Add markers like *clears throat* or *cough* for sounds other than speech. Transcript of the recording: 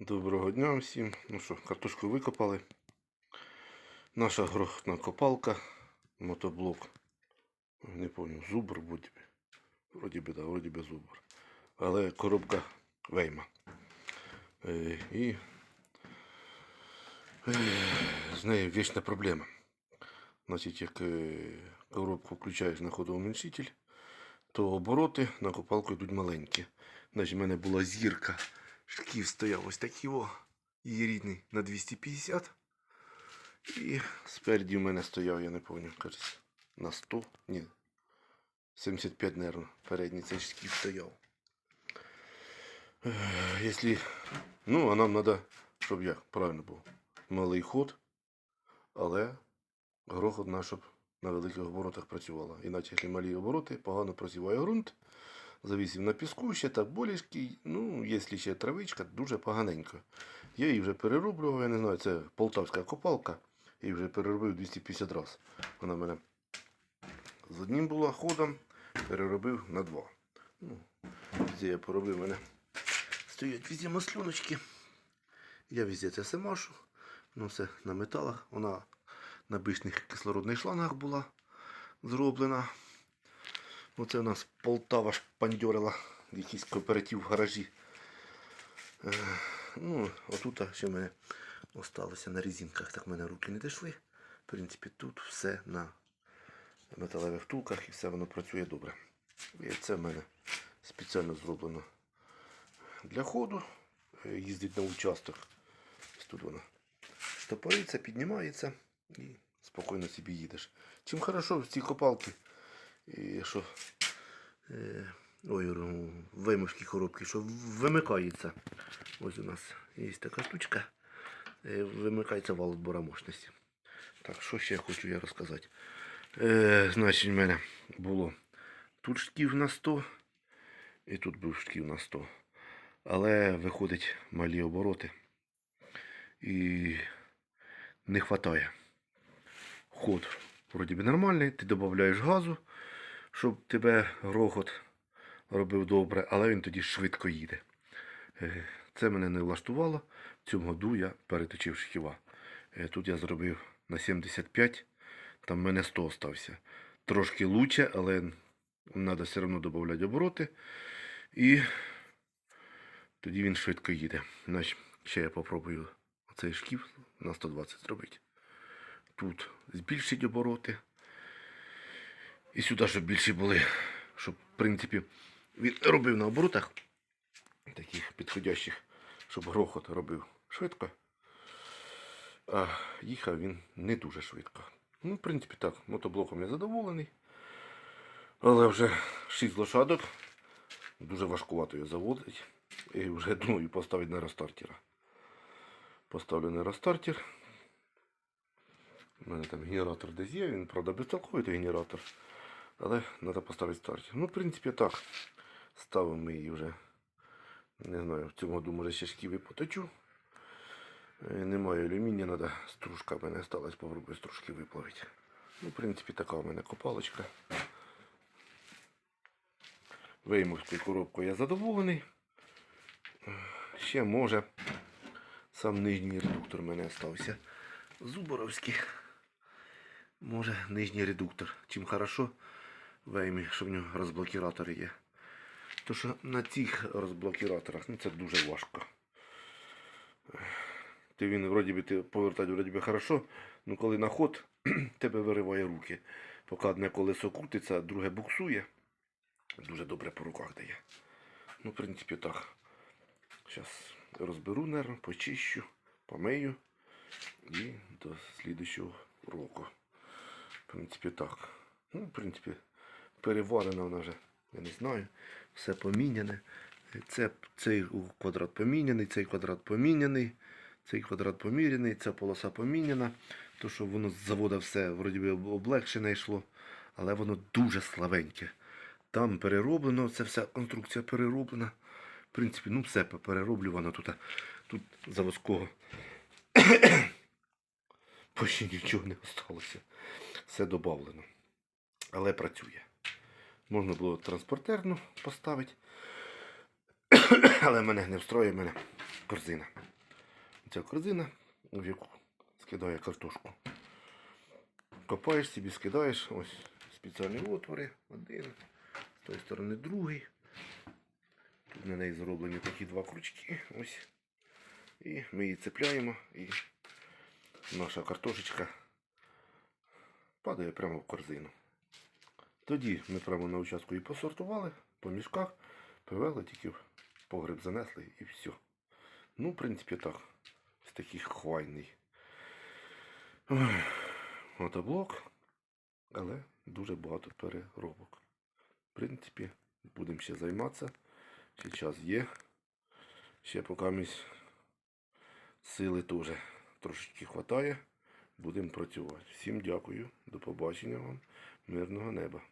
Доброго дня всім. Ну що, картошку викопали. Наша грохотна копалка, мотоблок. Не пам'ятаю, зубр будь. Вроді би, да, вроді би зубр. Але коробка вейма. Е, і е, з нею вічна проблема. Значить, як е, коробку включаєш на ходоуменшитель, то обороти на копалку йдуть маленькі. Значить, в мене була зірка. Шків стояв ось такий о, рідний на 250. І спереді в мене стояв, я не пам'ятаю, на 100, ні, 75, нервно, передній цей шків стояв. Якщо, ну, а нам треба, щоб як, правильно був, малий ход, але грохот наш, щоб на великих оборотах працювала. Іначе, якщо малі обороти, погано просіває ґрунт, завісив на піску, ще так болішки, ну, якщо ще травичка, дуже поганенько. Я її вже перероблював, я не знаю, це полтавська копалка, і вже переробив 250 разів. Вона в мене з одним була ходом, переробив на два. Ну, везде я поробив, мене стоять везде маслюночки. Я везде це все машу, ну все на металах. Вона на бишних кислородних шлангах була зроблена. Оце у нас Полтава шпандьорила, якийсь кооператив в гаражі. Е, ну, отут ще в мене осталося на резинках, так в мене руки не дійшли. В принципі, тут все на металевих втулках і все воно працює добре. І це в мене спеціально зроблено для ходу. Е, Їздить на участок. Ось тут воно штопориться, піднімається і спокійно собі їдеш. Чим хорошо в цій копалці, і що е, ой, ну, вимушки коробки, що вимикається. Ось у нас є така штучка. е, Вимикається вал відбора мощності. Так, що ще хочу я розказати? Е, значить, в мене було тут шків на 100 і тут був шків на 100. Але виходить малі обороти. І не вистачає. Ход вроді би нормальний, ти додаєш газу, щоб тебе грохот робив добре, але він тоді швидко їде. Е, Це мене не влаштувало. В цьому году я переточив шківа. Е, Тут я зробив на 75, там в мене 100 остався. Трошки лучше, але треба все одно додати обороти. І тоді він швидко їде. Значить, ще я попробую цей шків на 120 зробити. Тут збільшить обороти. І сюди, щоб більші були. Щоб, в принципі, він робив на оборотах таких підходящих, щоб грохот робив швидко. А їхав він не дуже швидко. Ну, в принципі, так, мотоблоком я задоволений. Але вже 6 лошадок. Дуже важкувато його заводить. І вже *laughs* думаю поставити на рестартера. Поставлю на рестартер. У мене там генератор десь є, він, правда, безтолковий той генератор. Але треба поставити стартер. Ну, в принципі, так. Ставимо її вже. Не знаю, в цьому году може ще шківи поточу. Е, Немає алюмінія, треба стружка в мене осталась, попробую стружки виплавити. Ну, в принципі, така у мене копалочка. Веймовською коробкою я задоволений. Ще може сам нижній редуктор в мене залишився. Зуборовський. Може нижній редуктор. Чим хорошо веймі, що в нього розблокіратори є. То що на цих розблокіраторах ну, це дуже важко. Ти він вроді би ти повертати вроді би хорошо, ну коли на ход *clears throat* тебе вириває руки. Поки одне колесо крутиться, друге буксує. Дуже добре по руках дає. Ну, в принципі, так. Зараз розберу нерв, почищу, помию і до слідущого року. В принципі, так. Ну, в принципі, переварена вона вже, я не знаю. Все поміняне. Це, цей квадрат поміняний, цей квадрат поміняний, цей квадрат поміряний, ця полоса поміняна. То, що воно з заводу все вроді би облегшене йшло, але воно дуже слабеньке. Там перероблено, це вся конструкція перероблена. В принципі, ну все перероблювано тут. Тут заводського *coughs* почти нічого не залишилося. Все додавлено. Але працює. Можна було транспортерну поставити. *coughs* Але мене не встроює, в мене корзина. оця корзина, в яку скидає картошку. Копаєш собі, скидаєш, ось спеціальні отвори, один, з тої сторони другий. Тут на неї зроблені такі два крючки. Ось. І ми її цепляємо, і наша картошечка падає прямо в корзину. Тоді ми прямо на участку її посортували, по мішках, привели, тільки в погреб занесли і все. Ну, в принципі, так. Ось такий хвайний. Мотоблок, але дуже багато переробок. В принципі, будемо ще займатися. Ще час є. Ще поки місь сили теж трошечки хватає. Будемо працювати. Всім дякую. До побачення вам. Мирного неба.